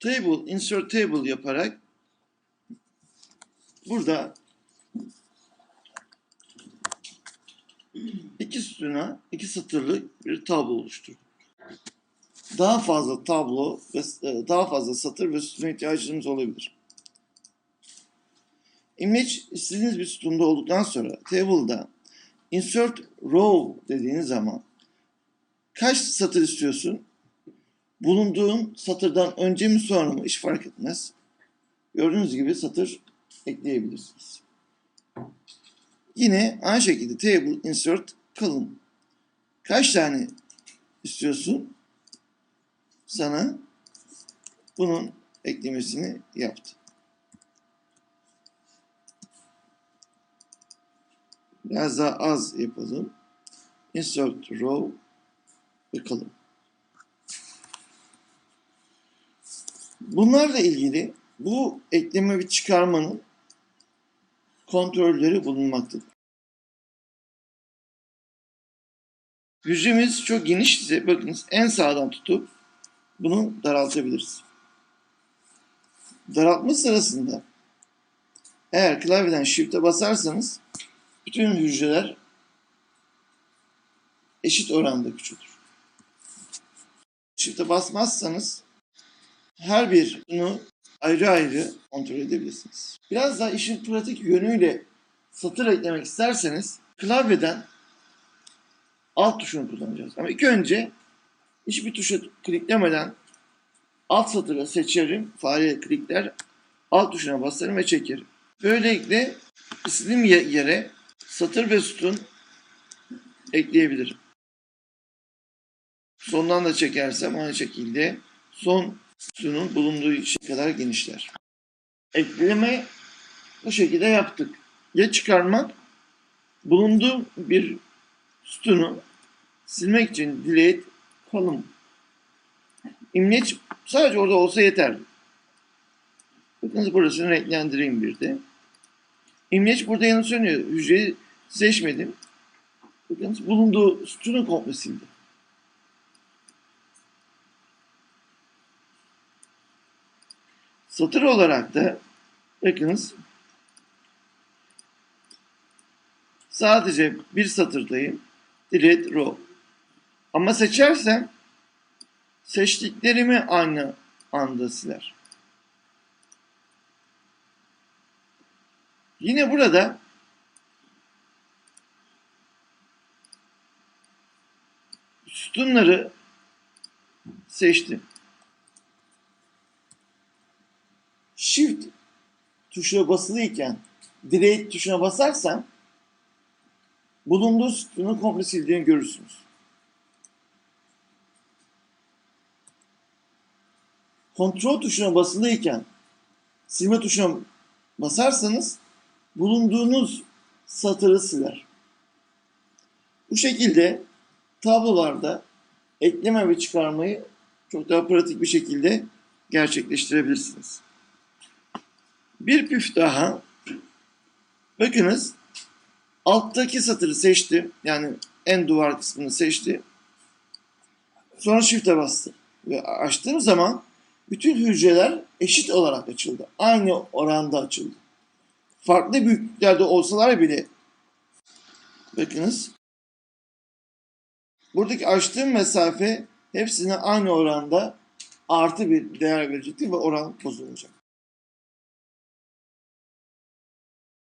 Table, insert table yaparak burada iki sütuna, iki satırlık bir tablo oluştur. Daha fazla tablo ve e, daha fazla satır ve sütuna ihtiyacımız olabilir. Image istediğiniz bir sütunda olduktan sonra table'da insert row dediğiniz zaman kaç satır istiyorsun? Bulunduğun satırdan önce mi sonra mı hiç fark etmez. Gördüğünüz gibi satır ekleyebilirsiniz. Yine aynı şekilde table insert kalın. Kaç tane istiyorsun? Sana bunun eklemesini yaptı. Biraz daha az yapalım. Insert row bakalım. Bunlarla ilgili bu ekleme ve çıkarmanın kontrolleri bulunmaktadır. Hücremiz çok geniş ise bakınız en sağdan tutup bunu daraltabiliriz. Daraltma sırasında eğer klavyeden Shift'e basarsanız bütün hücreler eşit oranda küçülür. Shift'e basmazsanız her birini ayrı ayrı kontrol edebilirsiniz. Biraz daha işin pratik yönüyle satır eklemek isterseniz klavyeden alt tuşunu kullanacağız. Ama ilk önce hiçbir tuşa kliklemeden alt satırı seçerim. Fare klikler. Alt tuşuna basarım ve çekerim. Böylelikle istediğim ye- yere satır ve sütun ekleyebilirim. Sondan da çekersem aynı şekilde son sütunun bulunduğu işe kadar genişler. Ekleme bu şekilde yaptık. Ya çıkarmak bulunduğu bir sütunu silmek için delete column imleç sadece orada olsa yeterli. Bakınız burasını renklendireyim bir de. İmleç burada yanı sönüyor. Hücreyi seçmedim. Bakınız bulunduğu sütunu komple sildi. Satır olarak da bakınız sadece bir satırdayım. Delete row. Ama seçersem seçtiklerimi aynı anda siler. Yine burada sütunları seçtim. Shift tuşuna basılıyken Delete tuşuna basarsam bulunduğu sütunu komple sildiğini görürsünüz. Kontrol tuşuna basılıyken silme tuşuna basarsanız bulunduğunuz satırı siler. Bu şekilde tablolarda ekleme ve çıkarmayı çok daha pratik bir şekilde gerçekleştirebilirsiniz. Bir püf daha. Bakınız alttaki satırı seçti. Yani en duvar kısmını seçti. Sonra shift'e bastı. Ve açtığım zaman bütün hücreler eşit olarak açıldı. Aynı oranda açıldı. Farklı büyüklüklerde olsalar bile bakınız buradaki açtığım mesafe hepsine aynı oranda artı bir değer verecektir ve oran bozulmayacak.